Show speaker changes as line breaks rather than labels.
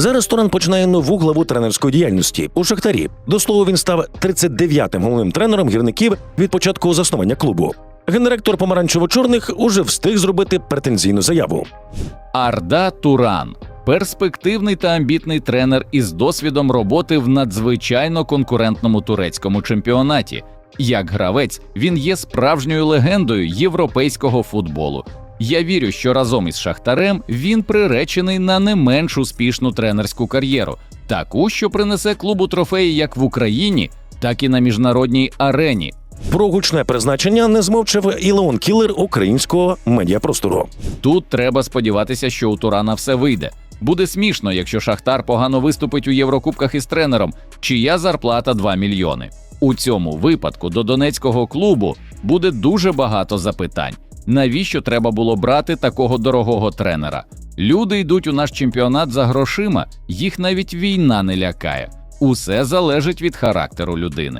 Зараз Туран починає нову главу тренерської діяльності у Шахтарі. До слова, він став 39-м головним тренером гірників від початку заснування клубу. Генеректор помаранчево-чорних уже встиг зробити претензійну заяву.
Арда Туран перспективний та амбітний тренер із досвідом роботи в надзвичайно конкурентному турецькому чемпіонаті. Як гравець, він є справжньою легендою європейського футболу. Я вірю, що разом із Шахтарем він приречений на не менш успішну тренерську кар'єру, таку, що принесе клубу трофеї як в Україні, так і на міжнародній арені.
Про гучне призначення не змовчав і Леон Кілер українського медіапростору.
Тут треба сподіватися, що у Турана все вийде. Буде смішно, якщо Шахтар погано виступить у Єврокубках із тренером, чия зарплата 2 мільйони. У цьому випадку до донецького клубу буде дуже багато запитань. Навіщо треба було брати такого дорогого тренера? Люди йдуть у наш чемпіонат за грошима, їх навіть війна не лякає. Усе залежить від характеру людини.